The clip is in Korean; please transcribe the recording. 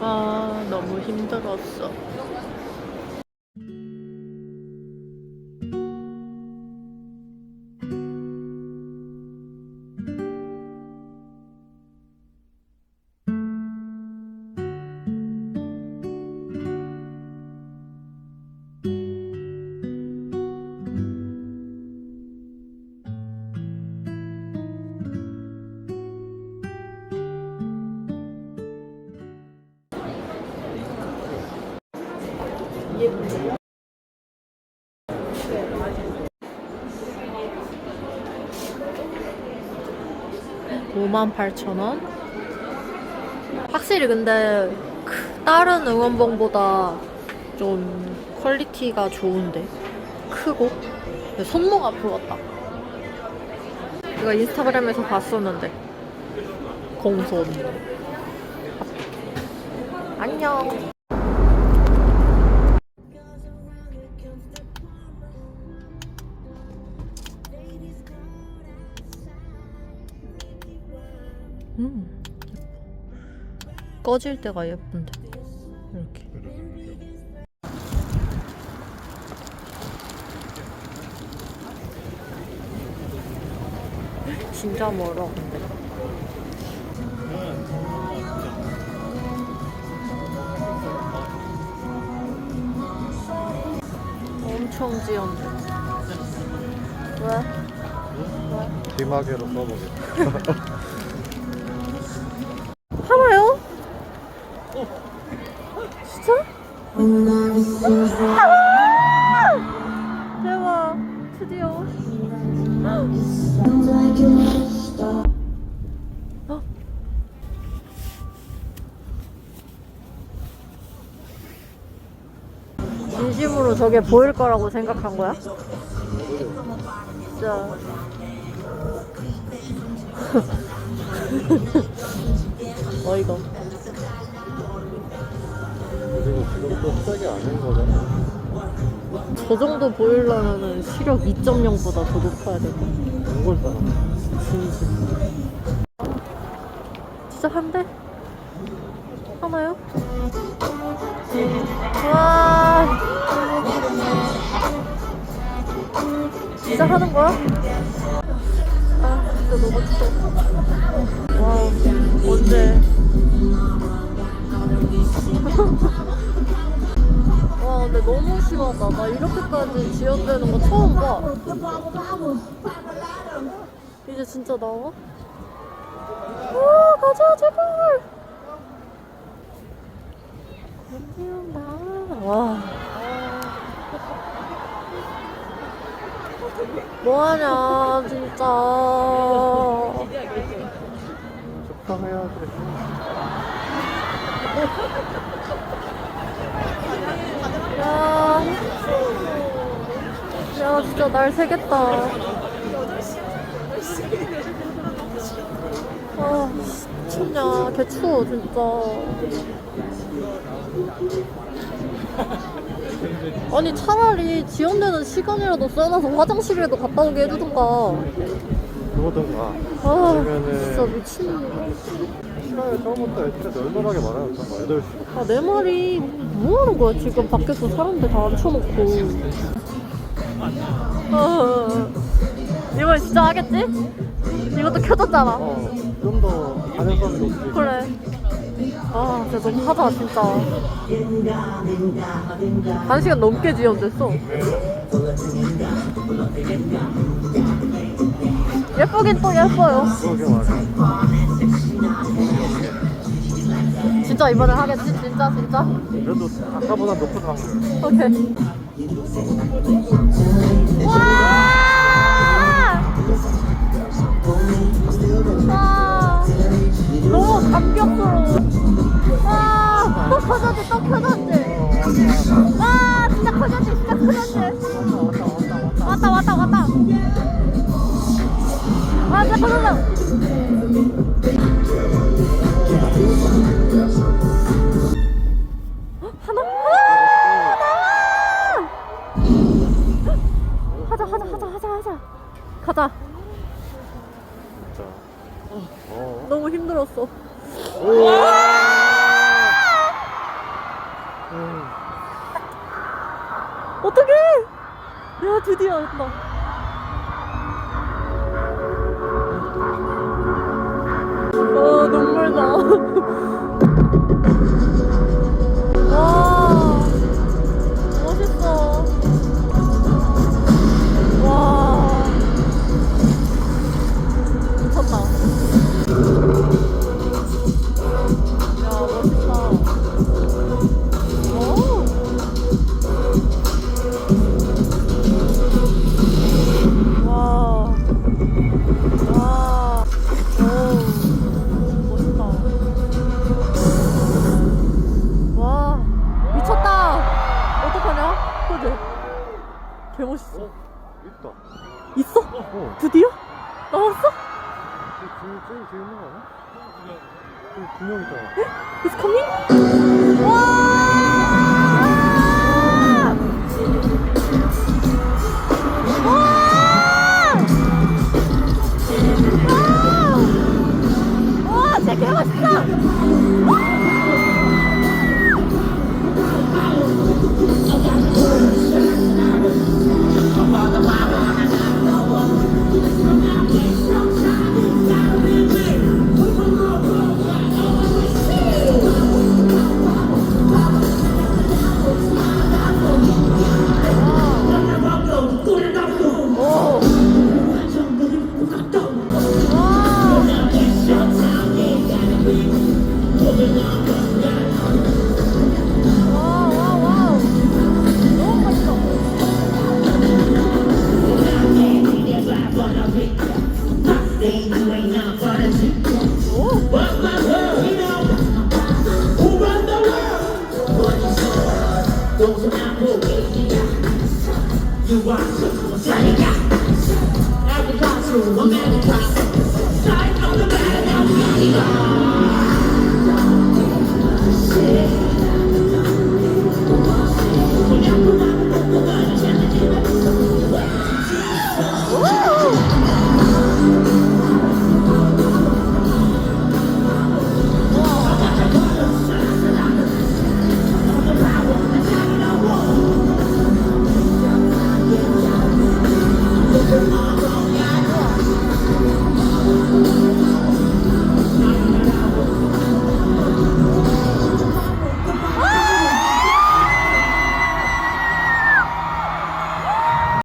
아, 너무 힘들었어. 오만 8천 원? 확실히 근데 크- 다른 응원봉보다 좀 퀄리티가 좋은데? 크고? 손목 아프겠다. 이거 인스타그램에서 봤었는데. 공손. 안녕 꺼질 때가 예쁜데. 이렇게. 진짜 멀어 근데. 엄청 지연돼. 왜? 기마개로 써보겠다. 대박 드디어 어? 진심으로 저게 보일 거라고 생각한 거야? 진짜 어이가 없 시작이 아닌 거잖아. 저 정도 보이려면 시력 2.0보다 더 높아야 돼. 몽골 사람. 진심. 진짜 한 대? 하나요? 와. 진짜 하는 거야? 아, 진짜 너무 추워. 하다. 나 이렇게까지 지연되는 거 처음 봐. 이제 진짜 나와? 와, 가자, 제발! 안녕, 나. 와. 뭐하냐, 진짜. 축하해야지. 야, 진짜 날 새겠다. 아, 미쳤냐. 개 추워, 진짜. 아니, 차라리 지연되는 시간이라도 써놔서 화장실에도 갔다 오게 해주던가. 그러던가. 아, 아니면은- 진짜 미친. 시간을 처음부터 애초에 널널하게 말하였잖아. 8시. 아, 내 말이 뭐 하는 거야, 지금 밖에서 사람들 다 앉혀놓고. 아, 이번 진짜 하겠지? 이것도 켜졌잖아. 어, 좀더 가능성이 높지. 그래. 아, 진짜 너무 하다, 진짜. 한 시간 넘게 지연됐어. 예쁘긴 또 예뻐요. 그러게 말이야. 진짜 이번에 하겠지? 진짜, 진짜? 그래도 아까보다 높은 확률. 오케이. 와! 와! 너무 감격스러워. 와! 또 커졌지, 또 커졌지. 와! 진짜 커졌지, 진짜 커졌지. 왔다, 왔다, 왔다. 와, 진짜 커졌어. 어. 너무 힘들었어. 음. 어떡해! 야, 드디어 했다. 어. 드디어? 나왔어? 저기 저기 있는 거 아니야? 저기 있잖아. It's coming? 와!